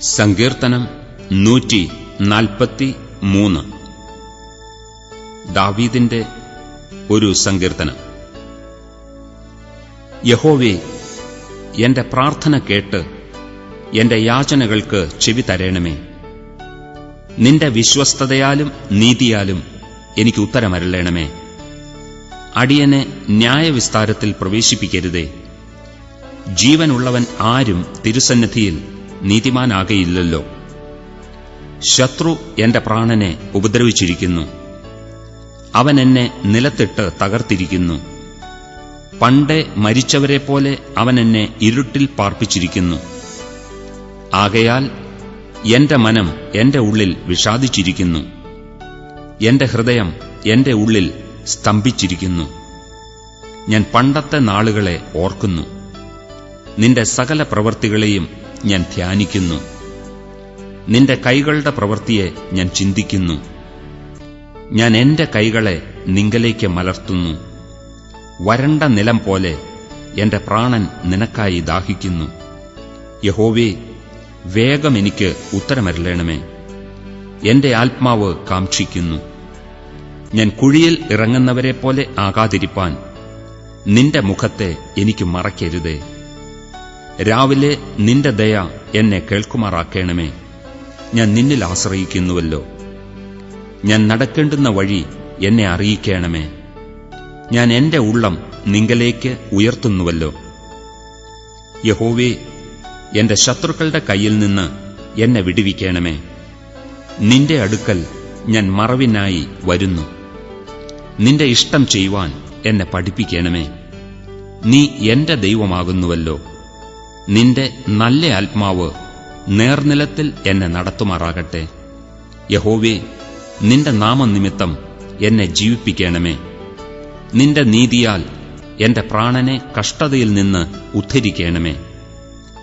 സങ്കീർത്തനം നൂറ്റി നാൽപ്പത്തി മൂന്ന്. ദാവീദിന്റെ ഒരു സങ്കീർത്തനം. യഹോവേ എന്റെ പ്രാർത്ഥന കേട്ട് എന്റെ യാചനകൾക്ക് ചെവി തരേണമേ. നിന്റെ വിശ്വസ്തതയാലും നീതിയാലും എനിക്ക് ഉത്തരമരളേണമേ. അടിയനെ ന്യായവിസ്താരത്തിൽ പ്രവേശിപ്പിക്കരുതേ. ജീവനുള്ളവൻ ആരും തിരുസന്നിധിയിൽ നീതിമാനാകയില്ലല്ലോ. ശത്രു എന്റെ പ്രാണനെ ഉപദ്രവിച്ചിരിക്കുന്നു. അവൻ എന്നെ നിലത്തിട്ട് തകർത്തിരിക്കുന്നു. പണ്ടേ മരിച്ചവരെപ്പോലെ അവൻ എന്നെ ഇരുട്ടിൽ പാർപ്പിച്ചിരിക്കുന്നു. ആകയാൽ എന്റെ മനം എന്റെ ഉള്ളിൽ വിഷാദിച്ചിരിക്കുന്നു. എന്റെ ഹൃദയം എന്റെ ഉള്ളിൽ സ്തംഭിച്ചിരിക്കുന്നു. ഞാൻ പണ്ടത്തെ നാളുകളെ ഓർക്കുന്നു. നിന്റെ സകല പ്രവൃത്തികളെയും ഞാൻ ധ്യാനിക്കുന്നു. നിന്റെ കൈകളുടെ പ്രവൃത്തിയെ ഞാൻ ചിന്തിക്കുന്നു. ഞാൻ എന്റെ കൈകളെ നിങ്കലേക്ക് മലർത്തുന്നു. വരണ്ട നിലം പോലെ എന്റെ പ്രാണൻ നിനക്കായി ദാഹിക്കുന്നു. യഹോവേ വേഗം എനിക്ക് ഉത്തരമരളേണമേ. എന്റെ ആത്മാവ് കാക്ഷിക്കുന്നു. ഞാൻ കുഴിയിൽ ഇറങ്ങുന്നവരെ പോലെ ആകാതിരിപ്പാൻ നിന്റെ മുഖത്തെ എനിക്ക് മറയ്ക്കരുതേ രാവിലെ നിന്റെ ദയ എന്നെ കേൾക്കുമാറാക്കേണമേ. ഞാൻ നിന്നിൽ ആശ്രയിക്കുന്നുവല്ലോ. ഞാൻ നടക്കേണ്ടുന്ന വഴി എന്നെ അറിയിക്കണമേ. ഞാൻ എന്റെ ഉള്ളം നിങ്കലേക്ക് ഉയർത്തുന്നുവല്ലോ. യഹോവേ എന്റെ ശത്രുക്കളുടെ കയ്യിൽ നിന്ന് എന്നെ വിടുവിക്കണമേ. നിന്റെ അടുക്കൽ ഞാൻ മറവിനായി വരുന്നു. നിന്റെ ഇഷ്ടം ചെയ്യുവാൻ എന്നെ പഠിപ്പിക്കണമേ. നീ എന്റെ ദൈവമാകുന്നുവല്ലോ. നിന്റെ നല്ല ആത്മാവ് നേർനിലത്തിൽ എന്നെ നടത്തുമാറാകട്ടെ. യഹോവേ നിന്റെ നാമനിമിത്തം എന്നെ ജീവിപ്പിക്കണമേ. നിന്റെ നീതിയാൽ എന്റെ പ്രാണനെ കഷ്ടതയിൽ നിന്ന് ഉദ്ധരിക്കണമേ.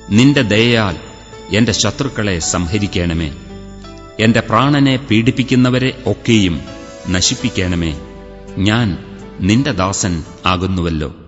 നിന്റെ ദയയാൽ എന്റെ ശത്രുക്കളെ സംഹരിക്കണമേ. എന്റെ പ്രാണനെ പീഡിപ്പിക്കുന്നവരെ ഒക്കെയും നശിപ്പിക്കണമേ. ഞാൻ നിന്റെ ദാസൻ ആകുന്നുവല്ലോ.